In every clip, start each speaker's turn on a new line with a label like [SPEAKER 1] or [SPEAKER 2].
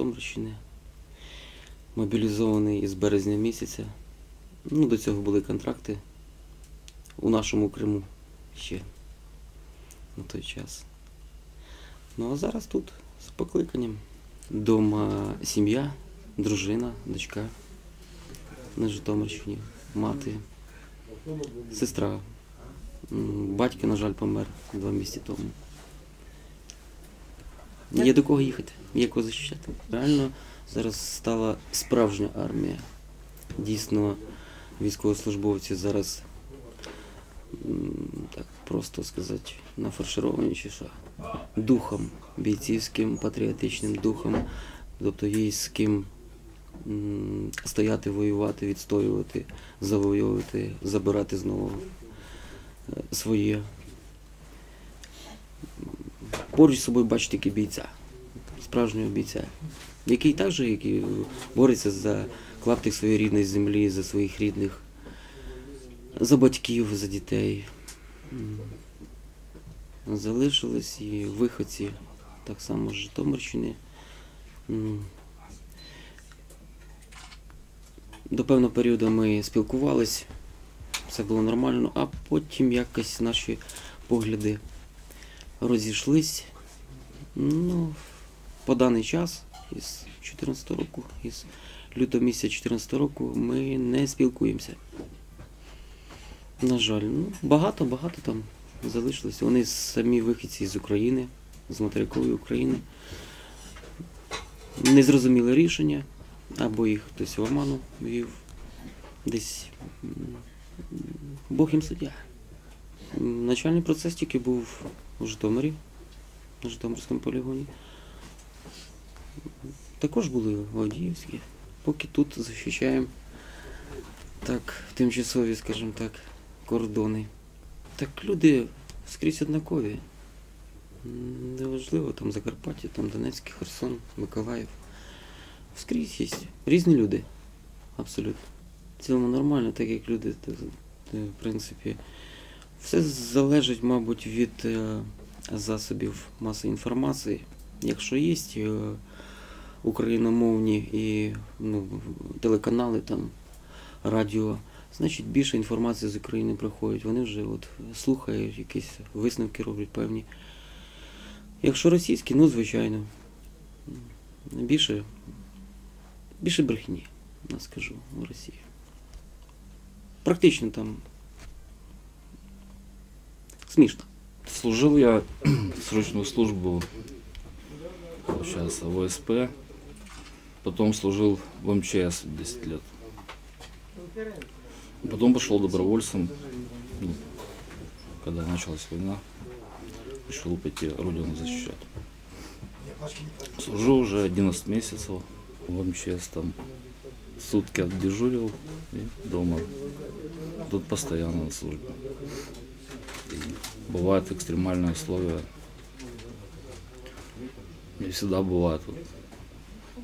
[SPEAKER 1] Житомирщини. Мобілізований із березня місяця. Ну, до цього були контракти у нашому Криму ще на той час. Ну а зараз тут з покликанням. Дома сім'я, дружина, дочка на Житомирщині, мати, сестра. Батько, на жаль, помер два місяці тому. Є до кого їхати, є кого захищати. Реально зараз стала справжня армія. Дійсно, військовослужбовці зараз, так просто сказати, нафаршировані чи що. Духом, бійцівським, патріотичним духом, тобто є з ким стояти, воювати, відстоювати, завоювати, забирати знову е, своє. Поруч з собою бачить тільки бійця, справжнього бійця, який так же, який бореться за клаптик своєї рідної землі, за своїх рідних, за батьків, за дітей. Залишились і виходці так само з Житомирщини. До певного періоду ми спілкувались, все було нормально, а потім якось наші погляди розійшлись. Ну, по даний час, із 14 року, із лютого місяця 14 року, ми не спілкуємося. На жаль, ну, багато, багато там залишилось. Вони самі вихідці з України, з материкової України. Не зрозуміли рішення, або їх хтось в оману вів. Десь Бог їм суддя. Начальний процес тільки був у Житомирі, на Житомирському полігоні. Також були в Авдіївській. Поки тут захищаємо так, тимчасові, скажімо так, кордони. Так люди скрізь однакові. Неважливо, там Закарпаття, там Донецький, Херсон, Миколаїв. Скрізь є різні люди. Абсолютно. В цілому нормально, так як люди, в принципі, все залежить, мабуть, від е, засобів масової інформації. Якщо є е, україномовні і ну, телеканали, там, радіо, значить більше інформації з України приходить. Вони вже от слухають, якісь висновки роблять певні. Якщо російські, ну звичайно. Більше, більше брехні, я скажу, у Росії. Практично там смішно.
[SPEAKER 2] Служил я срочную службу, получается, в ОСП. Потом служил в МЧС 10 лет. Потом пошел добровольцем, ну, когда началась война. Решил пойти Родину защищать. Служу уже 11 месяцев в МЧС там. Сутки отдежурил и дома. Тут постоянно на службе. И бывают экстремальные условия. Не всегда бывает вот,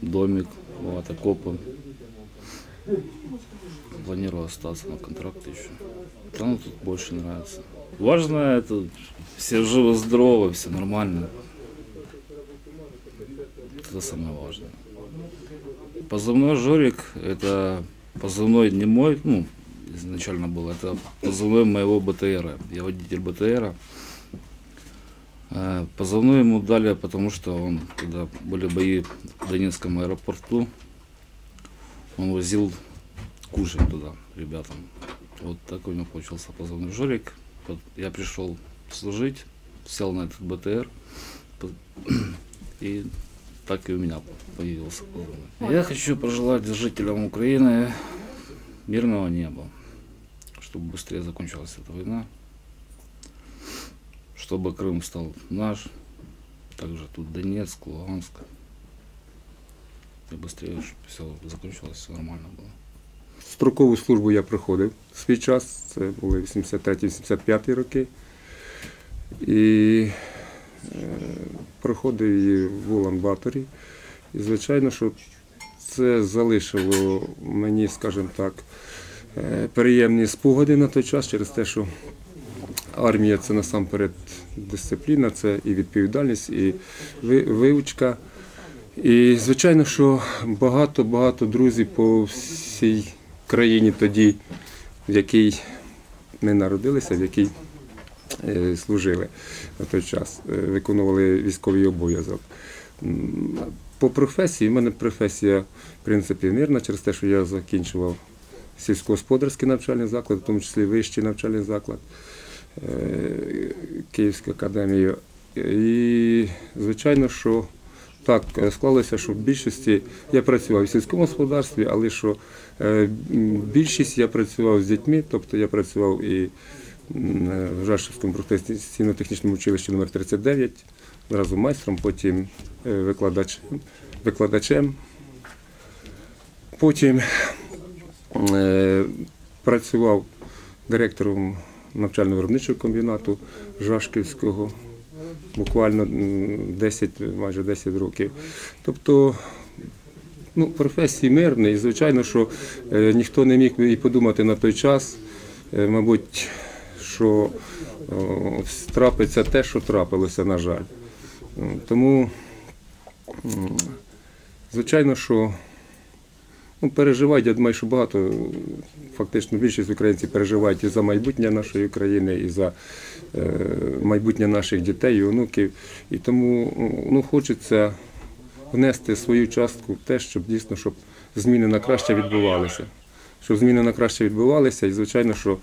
[SPEAKER 2] домик, бывают окопы. Планирую остаться на контракте еще. Страна тут больше нравится. Важно это, все живы-здоровы, все нормально. Это самое важное. Позывной Жорик, это позывной не мой, ну, изначально был, это позывной моего БТРа. Я водитель БТРа. Э, Позывной ему дали, потому что он, когда были бои в Донецком аэропорту, он возил кушать туда ребятам. Вот такой у него получился позывной Жорик. Вот Я пришел служить, сел на этот БТР, и так и у меня появился позывной. Я хочу пожелать жителям Украины мирного неба, чтобы быстрее закончилась эта война, чтобы Крым стал наш, также тут Донецк, Луганск, и быстрее, чтобы все закончилось, все нормально было.
[SPEAKER 3] Строкову службу я проходив в свій час, це були 83-85 роки. І проходив її в Улан-Баторі. І, звичайно, що це залишило мені, скажімо так, е, приємні спогади на той час через те, що армія це насамперед дисципліна, це і відповідальність, і ви- вивчка. І звичайно, що багато-багато друзів по всій країні тоді, в якій ми народилися, в якій служили на той час, е, виконували військовий обов'язок. По професії, в мене професія, в принципі, мирна, через те, що я закінчував сільськогосподарський навчальний заклад, в тому числі вищий навчальний заклад е, Київську академію. І, звичайно, що так е, склалося, що в більшості я працював в сільському господарстві, але що е, більшість я працював з дітьми, тобто я працював і е, в Жашівському професійно-технічному училищі номер 39 зразу майстром, потім е, викладачем, викладачем. Потім е, працював директором навчально-виробничого комбінату Жашківського буквально 10, майже 10 років. Тобто ну, професії мирні, і звичайно, що е, ніхто не міг і подумати на той час, е, мабуть, що о, трапиться те, що трапилося, на жаль. Тому, звичайно, що ну, переживають, я думаю, що багато, фактично більшість українців переживають і за майбутнє нашої країни, і за е, майбутнє наших дітей і онуків. І тому ну, хочеться внести свою частку в те, щоб дійсно щоб зміни на краще відбувалися. Щоб зміни на краще відбувалися, і звичайно, що е,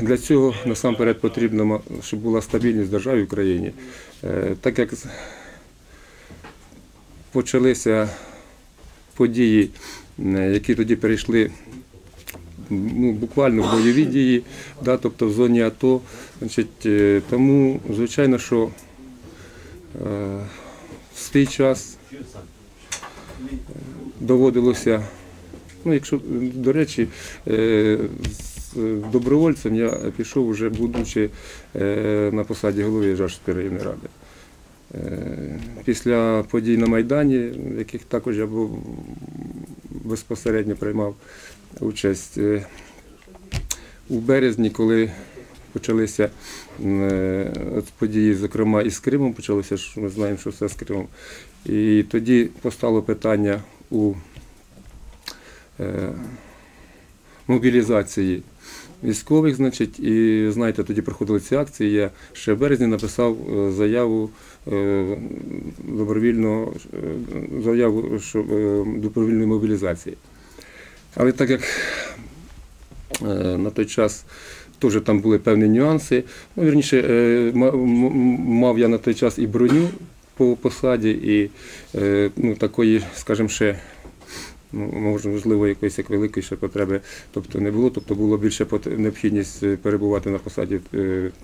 [SPEAKER 3] для цього насамперед потрібно, щоб була стабільність в державі в Україні. Е, Так як почалися події, е, які тоді перейшли ну, буквально в бойові дії, да, тобто в зоні АТО. Значить, е, тому, звичайно, що е, в свій час е, доводилося, ну, якщо, до речі, е, добровольцем я пішов вже будучи е, на посаді голови Жашської районної ради. Е, Після подій на Майдані, в яких також я був безпосередньо приймав участь е, у березні, коли почалися е, події, зокрема і з Кримом, почалося ж, ми знаємо, що все з Кримом. І тоді постало питання у е, мобілізації військових, значить, і знаєте, тоді проходили ці акції. Я ще в березні написав е, заяву е, добровільного е, заяву добровільної мобілізації. Але так як на той час теж там були певні нюанси, ну, вірніше, мав я на той час і броню по посаді, і ну, такої, скажімо, ще можливо, якоїсь як великої ще потреби тобто не було, тобто було більше необхідність е, перебувати на посаді, е,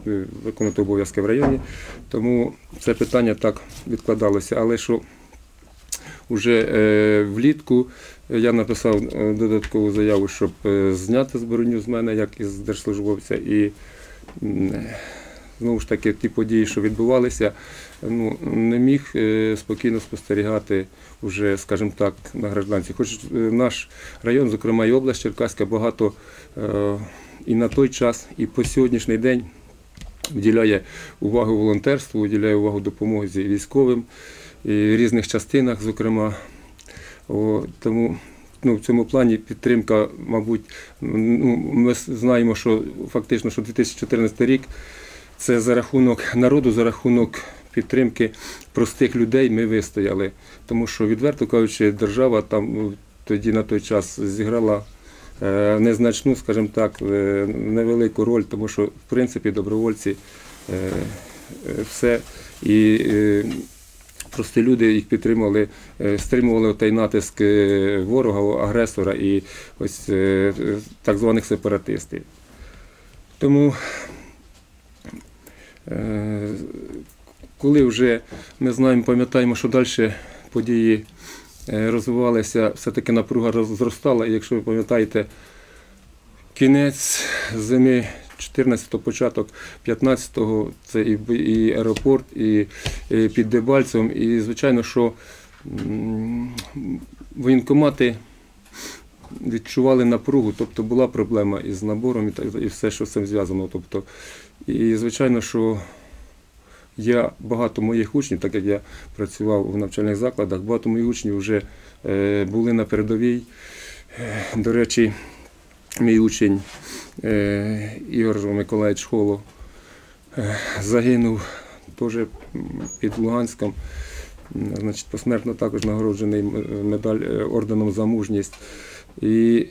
[SPEAKER 3] е, виконувати обов'язки в районі. Тому це питання так відкладалося. Але що вже влітку я написав додаткову заяву, щоб зняти збройню з мене, як із держслужбовця. І знову ж таки ті події, що відбувалися, ну, не міг е, спокійно спостерігати вже, скажімо так, на гражданці. Хоч е, наш район, зокрема і область Черкаська, багато е, і на той час, і по сьогоднішній день вділяє увагу волонтерству, уділяє увагу допомозі військовим і в різних частинах, зокрема. О, тому ну, в цьому плані підтримка, мабуть, ну, ми знаємо, що фактично, що 2014 рік це за рахунок народу, за рахунок підтримки простих людей ми вистояли. Тому що, відверто кажучи, держава там ну, тоді на той час зіграла е, незначну, скажімо так, е, невелику роль, тому що, в принципі, добровольці е, все і прості люди їх підтримували, стримували той натиск ворога, агресора і ось так званих сепаратистів. Тому коли вже ми знаємо, пам'ятаємо, що далі події е, розвивалися, все-таки напруга зростала. І якщо ви пам'ятаєте, кінець зими 14-го, початок 15-го, це і, і аеропорт, і, і під Дебальцем. І звичайно, що воєнкомати відчували напругу, тобто була проблема із набором і, так, і все, що з цим зв'язано. Тобто, і звичайно, що я багато моїх учнів, так як я працював в навчальних закладах, багато моїх учнів вже е, були на передовій. Е, До речі, мій учень е, Ігор Миколаївич Холо е, загинув теж під Луганськом. Значить, посмертно також нагороджений медаль е, орденом за мужність. І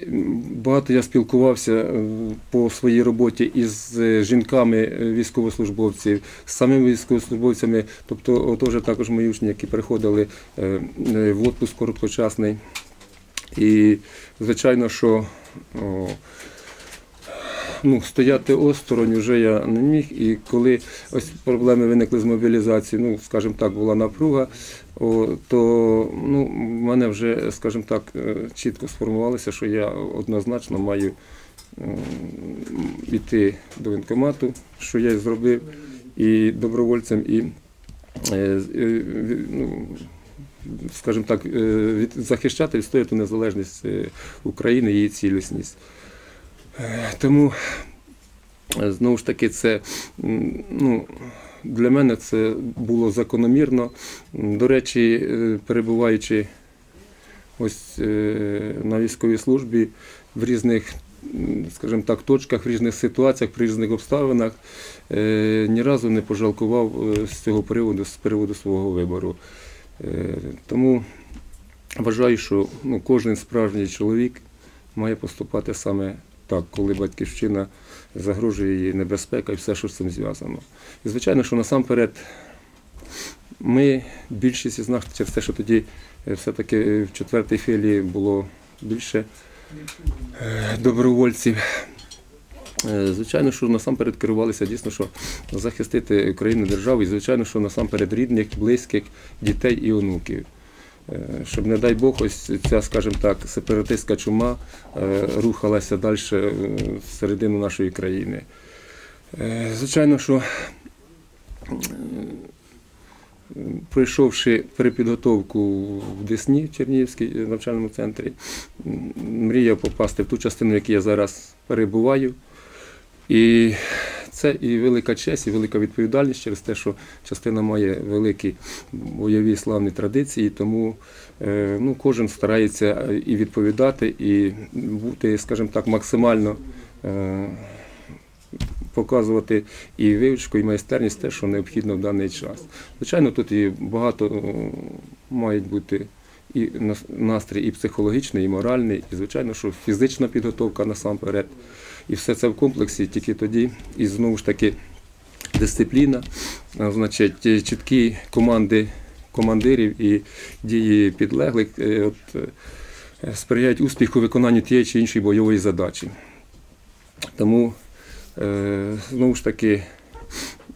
[SPEAKER 3] багато я спілкувався е, по своїй роботі із е, жінками військовослужбовців, з самими військовослужбовцями, тобто теж також мої учні, які приходили е, в отпуск короткочасний. І звичайно, що ну, стояти осторонь вже я не міг. І коли ось проблеми виникли з мобілізацією, ну, скажімо так, була напруга, о, то ну, в мене вже, скажімо так, е, чітко сформувалося, що я однозначно маю йти до воєнкомату, що я і зробив і добровольцем, і е, е, ну, скажімо так, захищати, відстояти незалежність України її цілісність. Е, Тому е, знову ж таки, це ну, для мене це було закономірно. До речі, е, перебуваючи ось на військовій службі в різних, скажімо так, точках, в різних ситуаціях, при різних обставинах, ні разу не пожалкував з цього приводу, з приводу свого вибору. Тому вважаю, що ну, кожен справжній чоловік має поступати саме так, коли батьківщина загрожує її небезпека і все, що з цим зв'язано. І звичайно, що насамперед ми, більшість із нас, через те, що тоді е, все-таки в четвертій філії було більше е, добровольців. Е, Звичайно, що насамперед керувалися дійсно, що захистити Україну державу, і звичайно, що насамперед рідних, близьких, дітей і онуків. Е, Щоб, не дай Бог, ось ця, скажімо так, сепаратистська чума е, рухалася далі в середину нашої країни. Е, Звичайно, що е, пройшовши перепідготовку в Десні, Чернігівській навчальному центрі, мріяв попасти в ту частину, в якій я зараз перебуваю. І це і велика честь, і велика відповідальність через те, що частина має великі бойові славні традиції, тому е, ну, кожен старається і відповідати, і бути, скажімо так, максимально е, показувати і вивчку, і майстерність те, що необхідно в даний час. Звичайно, тут і багато е, мають бути і настрій і психологічний, і моральний, і звичайно, що фізична підготовка насамперед. І все це в комплексі тільки тоді, і знову ж таки дисципліна, значить, е, чіткі команди командирів і дії підлеглих е, от, е, сприяють успіху виконанню тієї чи іншої бойової задачі. Тому, знову ж таки,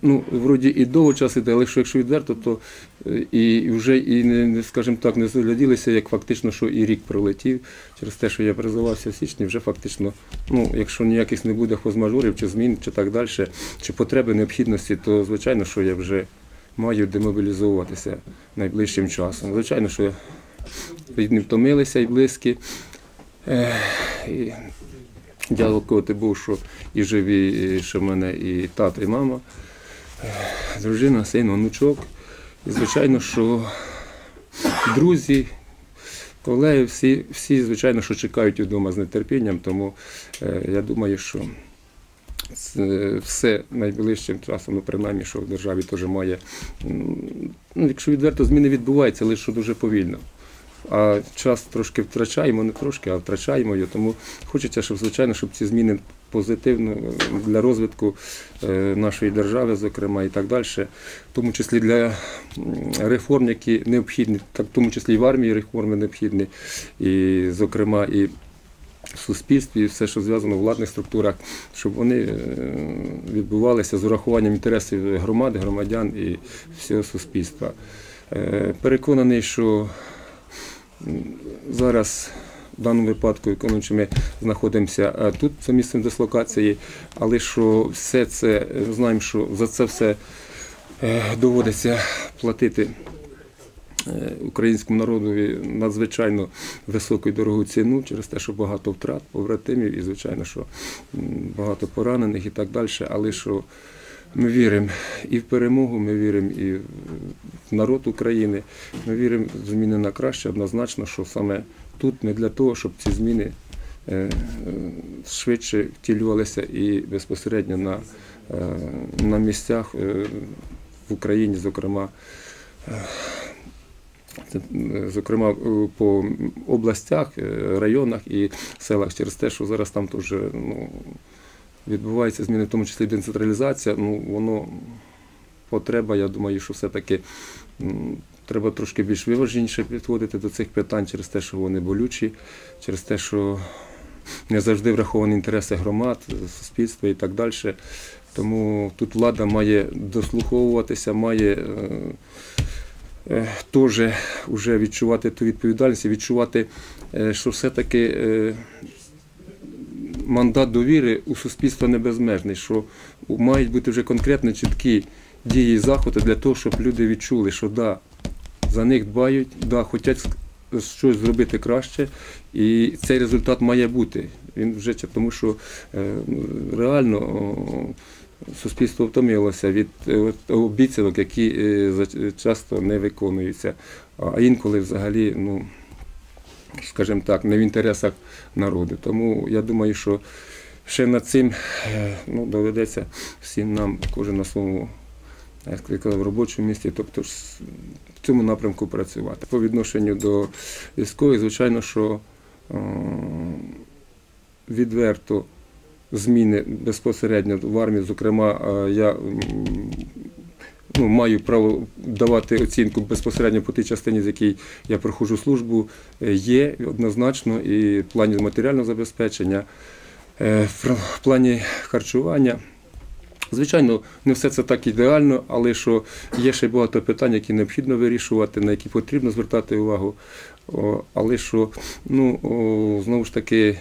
[SPEAKER 3] ну, вроді і довго час іде, але що якщо відверто, то е, і вже і не, скажімо так, не загляділися, як фактично, що і рік пролетів через те, що я призивався в січні, вже фактично, ну, якщо ніяких не буде хозмажорів, чи змін, чи так далі, чи потреби необхідності, то звичайно, що я вже маю демобілізовуватися найближчим часом. Звичайно, що рідні втомилися і близькі. І дякувати Богу, що і живі, і що в мене і тато, і мама, дружина, син, онучок. І звичайно, що друзі, колеги, всі, всі, звичайно, що чекають вдома з нетерпінням, тому е, я думаю, що все найближчим часом, ну принаймні, що в державі теж має, ну, якщо відверто, зміни відбуваються, але що дуже повільно. А час трошки втрачаємо, не трошки, а втрачаємо його. Тому хочеться, щоб звичайно, щоб ці зміни позитивно для розвитку е, нашої держави, зокрема, і так далі, в тому числі для реформ, які необхідні, в тому числі і в армії реформи необхідні, і, зокрема, і в суспільстві, і все, що зв'язано в владних структурах, щоб вони е, відбувалися з урахуванням інтересів громади, громадян і всього суспільства. Е, Переконаний, що зараз даному випадку, виконуючи ми знаходимося е, тут, за місцем дислокації, але що все це е, знаємо, що за це все е, доводиться платити українському народові надзвичайно високу і дорогу ціну через те, що багато втрат побратимів і, звичайно, що багато поранених і так далі. Але що Ми віримо і в перемогу, ми віримо і в народ України. Ми віримо в зміни на краще, однозначно, що саме тут ми для того, щоб ці зміни е, е, швидше втілювалися і безпосередньо на, е, на місцях в Україні, зокрема. Зокрема, по областях, районах і селах через те, що зараз там теж ну, відбуваються зміни, в тому числі децентралізація, ну воно потреба, я думаю, що все-таки треба трошки більш виваженіше підходити до цих питань через те, що вони болючі, через те, що не завжди враховані інтереси громад, суспільства і так далі. Тому тут влада має дослуховуватися, має е, е, теж вже відчувати ту відповідальність, відчувати, е, що все-таки мандат довіри у суспільства не безмежний, що мають бути вже конкретно чіткі дії і заходи для того, щоб люди відчули, що да, за них дбають, да, хочуть щось зробити краще, і цей результат має бути. Він вже тому, що е, реально суспільство втомилося від е, обіцянок, які е, часто не виконуються, а інколи взагалі, ну скажімо так, не в інтересах народу. Тому я думаю, що ще над цим ну, доведеться всім нам, кожен на своєму як я казав, робочому місці, тобто в цьому напрямку працювати. По відношенню до військових, звичайно, що е, відверто зміни безпосередньо в армії, зокрема, е, я ну, маю право давати оцінку безпосередньо по тій частині, з якій я проходжу службу, е, є однозначно і в плані матеріального забезпечення, в плані харчування. Звичайно, не все це так ідеально, але що є ще багато питань, які необхідно вирішувати, на які потрібно звертати увагу. Але що, ну, знову ж таки,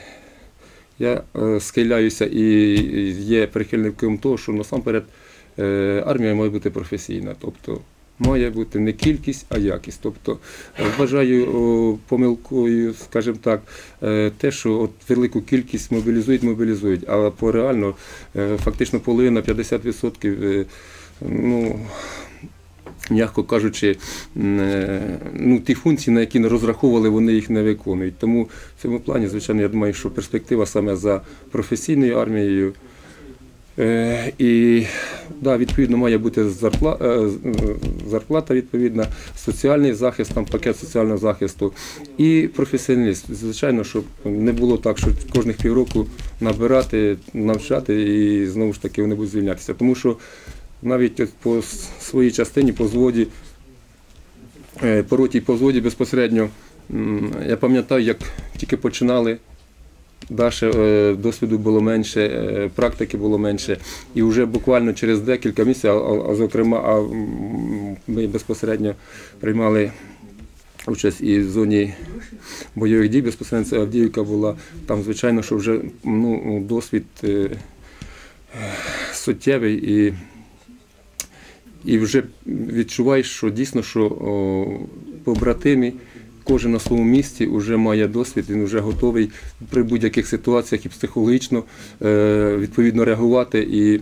[SPEAKER 3] я е, схиляюся і є прихильником того, що насамперед е, армія має бути професійна. Тобто має бути не кількість, а якість. Тобто е, вважаю помилкою, скажімо так, е, те, що от велику кількість мобілізують, мобілізують, а по реально е, фактично половина 50%, е, ну, м'яко кажучи, ну, ті функції, на які не розраховували, вони їх не виконують. Тому в цьому плані, звичайно, я думаю, що перспектива саме за професійною армією. Е, І да, відповідно має бути зарплата, зарплата відповідна, соціальний захист, там пакет соціального захисту і професіоналіст. Звичайно, щоб не було так, що кожних півроку набирати, навчати і знову ж таки вони будуть звільнятися. Тому що навіть по своїй частині, по зводі, е, по роті по зводі безпосередньо, я пам'ятаю, як тільки починали Далі е, досвіду було менше, е, практики було менше. І вже буквально через декілька місяців, а, а- зокрема, а, ми безпосередньо приймали участь і в зоні бойових дій, безпосередньо Авдіївка була. Там, звичайно, що вже ну, досвід е, суттєвий і, і вже відчуваєш, що дійсно, що побратимі кожен на своєму місці вже має досвід, він вже готовий при будь-яких ситуаціях і психологічно е, відповідно реагувати і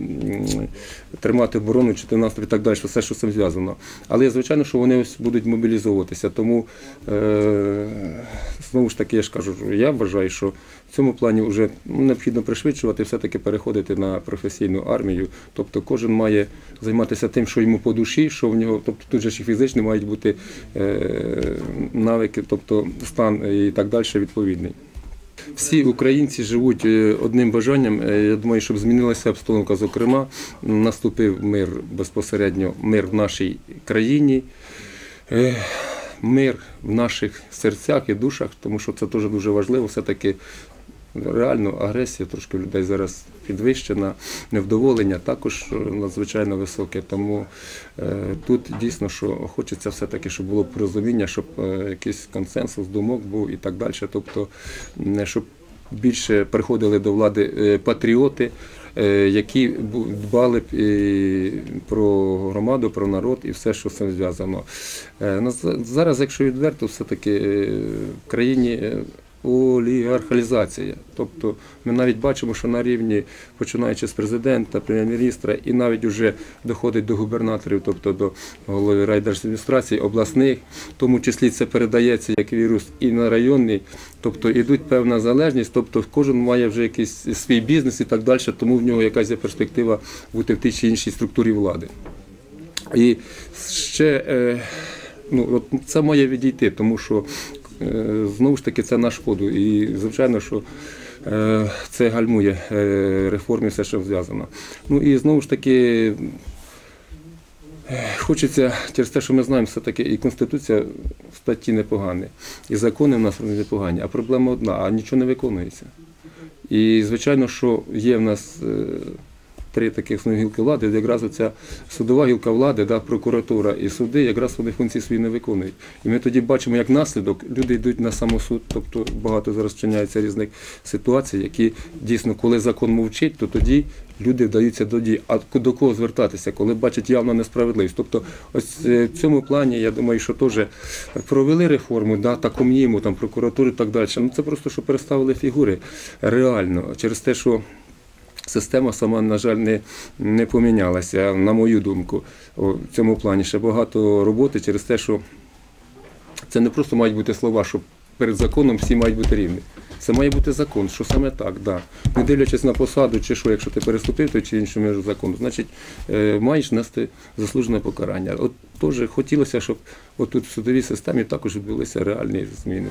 [SPEAKER 3] тримати оборону, чи наступ і так далі, все, що з цим зв'язано. Але звичайно, що вони ось будуть мобілізовуватися. Тому е, знову ж таки, я ж кажу, я вважаю, що в цьому плані вже необхідно пришвидшувати, все-таки переходити на професійну армію. Тобто кожен має займатися тим, що йому по душі, що в нього, тобто тут же ж і фізичні мають бути е, навики, тобто стан і так далі відповідний. Всі українці живуть е, одним бажанням. Е, Я думаю, щоб змінилася обстановка. Зокрема, наступив мир безпосередньо, мир в нашій країні, мир в наших серцях і душах, тому що це теж дуже важливо. Все-таки реально агресія трошки людей зараз підвищена, невдоволення також е, надзвичайно високе. Тому е, тут дійсно, що хочеться все-таки, щоб було порозуміння, щоб е, якийсь консенсус думок був і так далі. Тобто, не щоб більше приходили до влади патріоти. Які дбали б і про громаду, про народ і все, що з цим зв'язано. На Зараз, якщо відверто, все-таки в країні олігархалізація. Тобто ми навіть бачимо, що на рівні, починаючи з президента, прем'єр-міністра, і навіть вже доходить до губернаторів, тобто до голови райдержадміністрації, обласних, в тому числі це передається як вірус і на районний, тобто йдуть певна залежність, тобто кожен має вже якийсь свій бізнес і так далі, тому в нього якась є перспектива бути в тій чи іншій структурі влади. І ще е, ну, от це має відійти, тому що знову ж таки це на шкоду. І звичайно, що е, це гальмує е, реформи, все, що зв'язано. Ну і знову ж таки. е, Хочеться через те, що ми знаємо, все-таки і Конституція в статті непогані, і закони в нас непогані, а проблема одна, а нічого не виконується. І звичайно, що є в нас е, три таких основні гілки влади, де якраз оця судова гілка влади, да, прокуратура і суди, якраз вони функції свої не виконують. І ми тоді бачимо, як наслідок люди йдуть на самосуд, тобто багато зараз вчиняється різних ситуацій, які дійсно, коли закон мовчить, то тоді люди вдаються до дій. А до кого звертатися, коли бачать явно несправедливість? Тобто, ось е, в цьому плані, я думаю, що теж провели реформу, да, та ком'єму, там прокуратури і так далі. Ну це просто що переставили фігури реально через те, що. Система сама, на жаль, не, не помінялася, на мою думку. В цьому плані ще багато роботи через те, що це не просто мають бути слова, що перед законом всі мають бути рівні. Це має бути закон, що саме так, да. Не дивлячись на посаду, чи що, якщо ти переступив той чи іншу межу закону, значить е, маєш нести заслужене покарання. От теж хотілося, щоб от тут в судовій системі також відбулися реальні зміни.